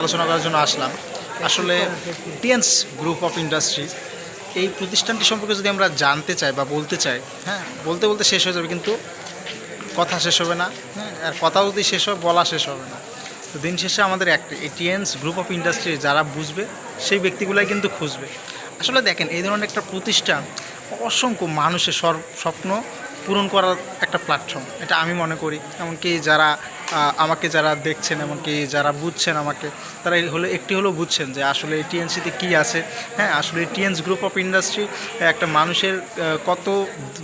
আলোচনা করার জন্য আসলাম। আসলে টিএনস গ্রুপ অফ ইন্ডাস্ট্রি এই প্রতিষ্ঠানটি সম্পর্কে যদি আমরা জানতে চাই বা বলতে চাই হ্যাঁ বলতে বলতে শেষ হয়ে যাবে কিন্তু কথা শেষ হবে না হ্যাঁ আর কথা যদি শেষ হয়, বলা শেষ হবে না। তো দিন শেষে আমাদের একটা, এই টিএনস গ্রুপ অফ ইন্ডাস্ট্রি যারা বুঝবে, সেই ব্যক্তিগুলাই কিন্তু খুঁজবে। আসলে দেখেন, এই ধরনের একটা প্রতিষ্ঠান অসংখ্য মানুষের স্বপ্ন পূরণ করার একটা প্ল্যাটফর্ম এটা আমি মনে করি। এমনকি যারা আমাকে যারা দেখছেন এমনকি যারা বুঝছেন আমাকে, তারা হলো, একটি হলেও বুঝছেন যে আসলে টিএনসিতে কী আছে। হ্যাঁ আসলে টিএনস গ্রুপ অফ ইন্ডাস্ট্রি একটা মানুষের কত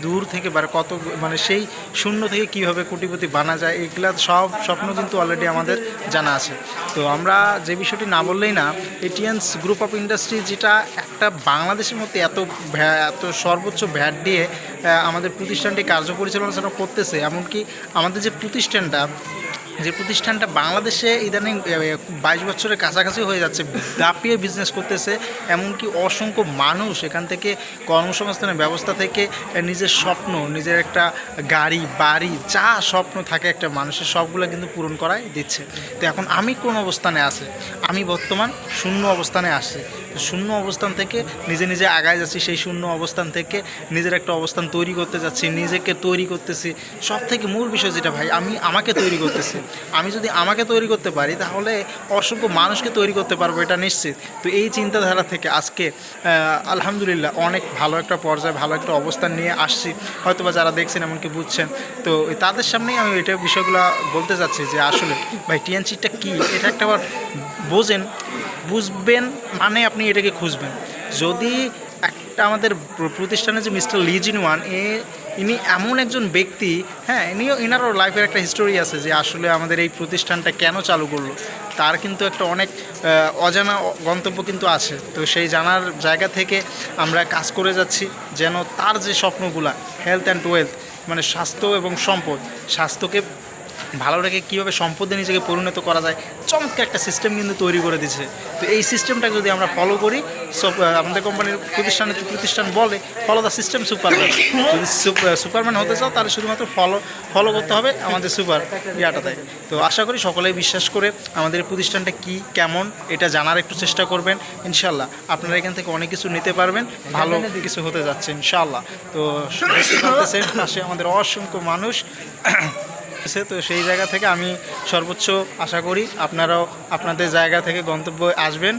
দূর থেকে বা কত মানে সেই শূন্য থেকে কীভাবে কোটিপতি বানা যায় এগুলা সব স্বপ্ন কিন্তু অলরেডি আমাদের জানা আছে। তো আমরা যে বিষয়টি না বললেই না, এই টিএনস গ্রুপ অফ ইন্ডাস্ট্রি যেটা একটা বাংলাদেশের মধ্যে এত এত সর্বোচ্চ ভ্যাট দিয়ে আমাদের প্রতিষ্ঠানটি কার্য পরিচালনা করতেছে, এমনকি আমাদের যে প্রতিষ্ঠানটা যে প্রতিষ্ঠানটা বাংলাদেশে ইদানিং বাইশ বছরের কাছাকাছি হয়ে যাচ্ছে দাপিয়ে বিজনেস করতেছে, এমনকি অসংখ্য মানুষ এখান থেকে কর্মসংস্থানের ব্যবস্থা থেকে নিজের স্বপ্ন, নিজের একটা গাড়ি, বাড়ি, যা স্বপ্ন থাকে একটা মানুষের, সবগুলো কিন্তু পূরণ করাই দিচ্ছে। তো এখন আমি কোন অবস্থানে আছি? আমি বর্তমান শূন্য অবস্থানে আসছি শূন্য অবস্থান থেকে নিজে নিজে আগায় যাচ্ছি, সেই শূন্য অবস্থান থেকে নিজের একটা অবস্থান তৈরি করতে যাচ্ছি, নিজেকে তৈরি করতেছি। সব থেকে মূল বিষয় যেটা ভাই, আমি আমাকে তৈরি করতেছি। আমি যদি আমাকে তৈরি করতে পারি, তাহলে অসংখ্য মানুষকে তৈরি করতে পারব, এটা নিশ্চিত। তো এই চিন্তাধারা থেকে আজকে আলহামদুলিল্লাহ অনেক ভালো একটা পর্যায়ে ভালো একটা অবস্থান নিয়ে আসছি। হয়তোবা যারা দেখছেন এমনকি বুঝছেন, তো তাদের সামনেই আমি এটা বিষয়গুলো বলতে চাচ্ছি যে আসলে, ভাই টিএনসিটা কী? এটা একটা বোঝেন, বুঝবেন মানে আপনি এটাকে খুঁজবেন। যদি একটা আমাদের প্র- প্রতিষ্ঠানে যে মিস্টার লিজিন ওয়ান, এ, ইনি এমন একজন ব্যক্তি হ্যাঁ ইনিও এনারও লাইফের একটা হিস্টোরি আছে যে আসলে আমাদের এই প্রতিষ্ঠানটা কেন চালু করল। তার কিন্তু একটা অনেক অজানা গন্তব্য কিন্তু আছে। তো সেই জানার জায়গা থেকে আমরা কাজ করে যাচ্ছি যেন তার যে স্বপ্নগুলা হেলথ অ্যান্ড ওয়েলথ মানে স্বাস্থ্য এবং সম্পদ, স্বাস্থ্যকে ভালো রেখে কীভাবে সম্পদে নিজেকে পরিণত করা যায়, চমৎকার একটা সিস্টেম কিন্তু তৈরি করে দিচ্ছে তো এই সিস্টেমটাকে যদি আমরা ফলো করি, সব আমাদের কোম্পানির প্রতিষ্ঠানে প্রতিষ্ঠান বলে ফলো দ্য সিস্টেম সুপারম্যান যদি সুপারম্যান হতে চাও, তাহলে শুধুমাত্র ফলো ফলো করতে হবে আমাদের সুপার ইয়াটাতে। তো আশা করি সকলেই বিশ্বাস করে আমাদের প্রতিষ্ঠানটা কি, কেমন, এটা জানার একটু চেষ্টা করবেন ইনশাল্লাহ আপনারা এখান থেকে অনেক কিছু নিতে পারবেন, ভালো কিছু হতে যাচ্ছে ইনশাল্লাহ তো আমাদের অসংখ্য মানুষ। তো সেই জায়গা থেকে আমি সর্বোচ্চ আশা করি আপনারাও আপনাদের জায়গা থেকে গন্তব্য আসবেন।